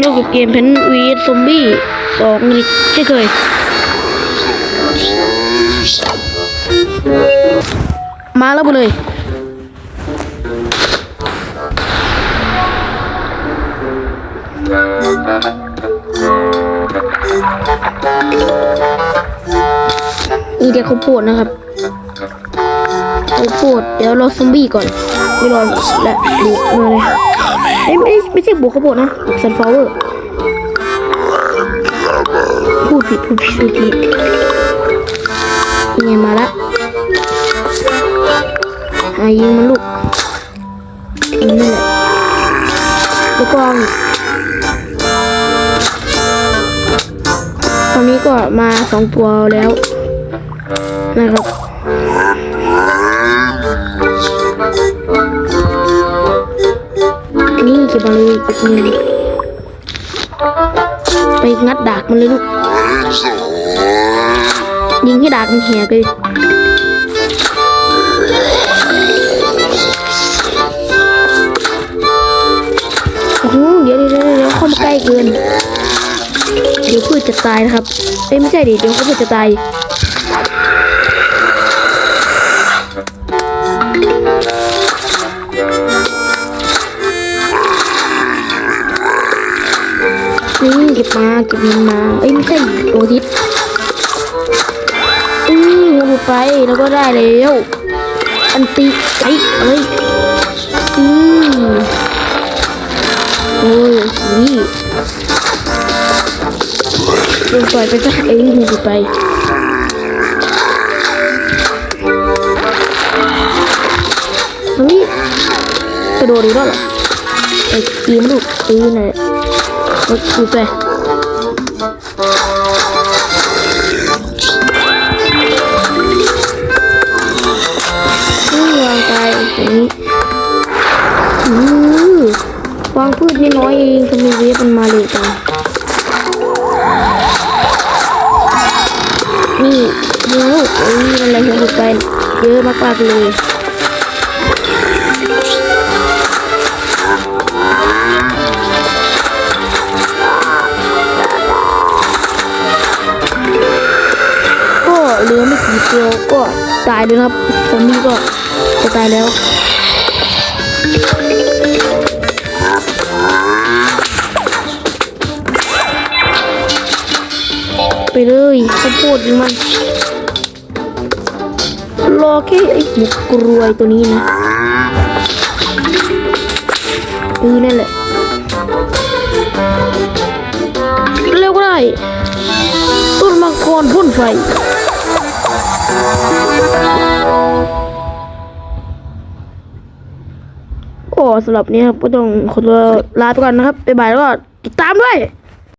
อยู่กับเกมเพนวีซอมบี้สองนี่เช่นเคย มาแล้วไปเลย นี่เดี๋ยวเขาปวดนะครับเขาปวดเดี๋ยวรอซอมบี้ก่อนไม่รอและบุกมาเลย อไม่ไม่ใช่บุกข้าวโพดนะบุกซันฟลาวเวอร์พูดผิดพูดผิดพูดผิดยังไงมาละหายิงมันลูกนี่แหละแล้วก็ตอนนี้ก็มาสองตัวแล้วนะครับ ไปงัดดากมันเลยลูกยิงให้ดากมันแหกเลยโอ้โหเดี๋ยวเดี๋ยวเดี๋ยวเดี๋ยวเข้ามาใกล้เกิน เดี๋ยวพืชจะตายนะครับเอ้ยไม่ใช่ดิเดี๋ยวเขาพืชจะตาย เก็บมาเก็บเงินมา เอ้ยไม่ใช่ดวงอาทิตย์อือหัวหลุดไปแล้วก็ได้แล้วอันตีไอ้เอ้ยอือโอ้ยนี่ลงปไปซะเอ้ยหัวหลุดไปเฮ้ยกระโดดอีกแล้วเหรอไอ้ตีมนลูกตีนั่นแห ละ Bak şurada. นี่วางไปตรงนี้อือวางพืชนิดน้อยเองทำไมเวฟมันมาเร็วจังนี่เนื้อลูกเอ้ยอะไรหัวหลุดไปเยอะมากๆเลย ลือไม่กี่ตัวก็ตายเลยครับซอมบี้ก็จะตายแล้วไปเลยข้าวโพดมันรอแค่ไอ้หมูกรวยตัวนี้นะเออนั่นแหละเร็วก็ได้ต้นมังกรพ่นไฟ โอ้สำหรับนี้ครับก็ต้องขอตัวลาไปก่อนนะครับบ๊ายบายแล้วก็ติดตามด้วย